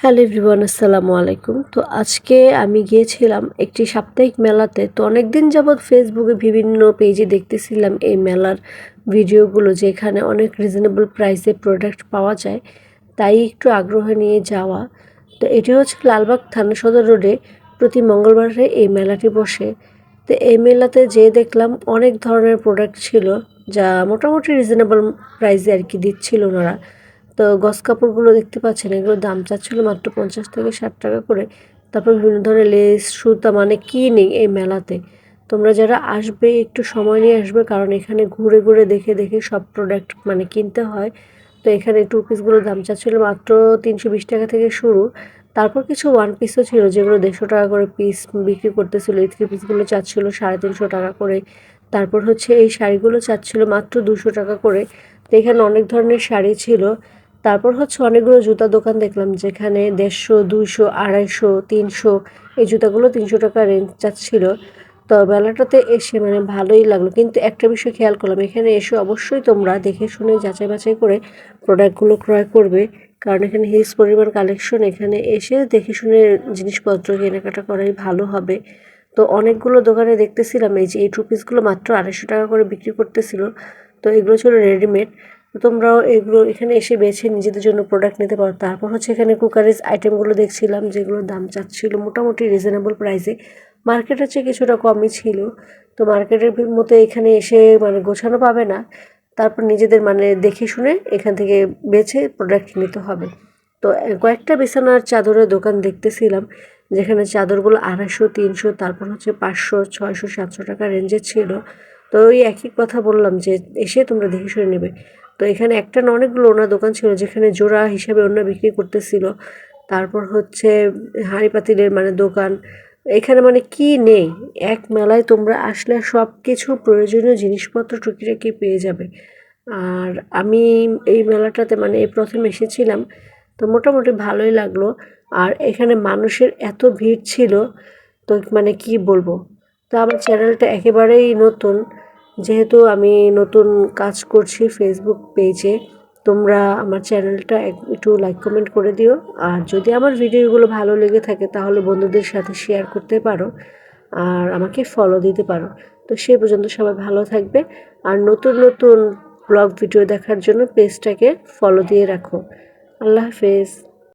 Hello everyone, আসসালামু আলাইকুম। তো আজকে আমি গিয়েছিলাম একটি সাপ্তাহিক মেলাতে। তো অনেক দিন যাবৎ ফেসবুকে বিভিন্ন পেজে দেখতেছিলাম এই মেলার ভিডিওগুলো যেখানে অনেক রিজনেবল প্রাইসে প্রোডাক্ট পাওয়া যায়। তাই একটু আগ্রহ নিয়ে যাওয়া। তো এটি হচ্ছে লালবাগ থানা সদর রোডে প্রতি মঙ্গলবারে এই মেলাটি বসে। তো এই মেলাতে যেয়ে দেখলাম অনেক ধরনের প্রোডাক্ট ছিল, যা মোটামুটি রিজনেবল প্রাইসে আর কি দিচ্ছিল ওনারা। তো গস কাপড়গুলো দেখতে পাচ্ছেন, এগুলোর দাম চাচ্ছিল মাত্র পঞ্চাশ থেকে ষাট টাকা করে। তারপর বিভিন্ন ধরনের লেস, সুতা মানে কি নেই এই মেলাতে। তোমরা যারা আসবে, একটু সময় নিয়ে আসবে, কারণ এখানে ঘুরে ঘুরে দেখে দেখে সব প্রোডাক্ট মানে কিনতে হয়। তো এখানে টু পিসগুলোর দাম চাচ্ছিল মাত্র তিনশো বিশ টাকা থেকে শুরু। তারপর কিছু ওয়ান পিসও ছিল যেগুলো দেড়শো টাকা করে পিস বিক্রি করতেছিল। এই থ্রি পিসগুলো চাচ্ছিল সাড়ে তিনশো টাকা করে। তারপর হচ্ছে এই শাড়িগুলো চাচ্ছিল মাত্র দুশো টাকা করে। তো এখানে অনেক ধরনের শাড়ি ছিল। তারপর হচ্ছে অনেকগুলো জুতা দোকান দেখলাম যেখানে দেড়শো, দুইশো, আড়াইশো, তিনশো, এই জুতাগুলো তিনশো টাকা রেঞ্জ যাচ্ছিল তো মেলাটাতে এসে মানে ভালোই লাগল। কিন্তু একটা বিষয় খেয়াল করলাম, এখানে এসে অবশ্যই তোমরা দেখে শুনে যাচাই বাছাই করে প্রোডাক্টগুলো ক্রয় করবে। কারণ এখানে হিউজ পরিমাণ কালেকশন এখানে এসে দেখে শুনে জিনিসপত্র কেনাকাটা করাই ভালো হবে। তো অনেকগুলো দোকানে দেখতেছিলাম, এই যে এই টু পিসগুলো মাত্র আড়াইশো টাকা করে বিক্রি করতেছিল। তো এগুলো ছিল রেডিমেড তোমরাও এগুলো এখানে এসে বেছে নিজেদের জন্য প্রোডাক্ট নিতে পারো। তারপর হচ্ছে এখানে কুকারেজ আইটেমগুলো দেখছিলাম যেগুলোর দাম চাচ্ছিল মোটামুটি রিজনেবল প্রাইসে মার্কেটের চেয়ে কিছুটা কমই ছিল। তো মার্কেটের মতো এখানে এসে মানে গোছানো পাবে না। তারপর নিজেদের মানে দেখে শুনে এখান থেকে বেছে প্রোডাক্ট নিতে হবে। তো কয়েকটা বিছানার চাদরের দোকান দেখতেছিলাম, যেখানে চাদরগুলো আড়াইশো, তিনশো, তারপর হচ্ছে পাঁচশো, ছয়শো, সাতশো টাকা রেঞ্জের ছিল। তো ওই একই কথা বললাম যে এসে তোমরা দেখে শুনে নেবে। তো এখানে একটা না অনেকগুলো ওনার দোকান ছিল যেখানে জোড়া হিসাবে ওনা বিক্রি করতেছিল। তারপর হচ্ছে হাঁড়ি পাতিলের মানে দোকান। এখানে মানে কি নেই? এক মেলায় তোমরা আসলে সব কিছু প্রয়োজনীয় জিনিসপত্র টুকিটাকি পেয়ে যাবে। আর আমি এই মেলাটাতে মানে এই প্রথম এসেছিলাম, তো মোটামুটি ভালোই লাগল। আর এখানে মানুষের এত ভিড় ছিল, তো মানে কি বলব? তো আমার চ্যানেলটা একেবারেই নতুন। যেহেতু আমি নতুন কাজ করছি ফেসবুক পেজে তোমরা আমার চ্যানেলটা একটু লাইক কমেন্ট করে দিও। আর যদি আমার ভিডিওগুলো ভালো লেগে থাকে, তাহলে বন্ধুদের সাথে শেয়ার করতে পারো আর আমাকে ফলো দিতে পারো। তো সে পর্যন্ত সবাই ভালো থাকবে। আর নতুন নতুন ব্লগ ভিডিও দেখার জন্য পেজটাকে ফলো দিয়ে রাখো। আল্লাহ হাফেজ।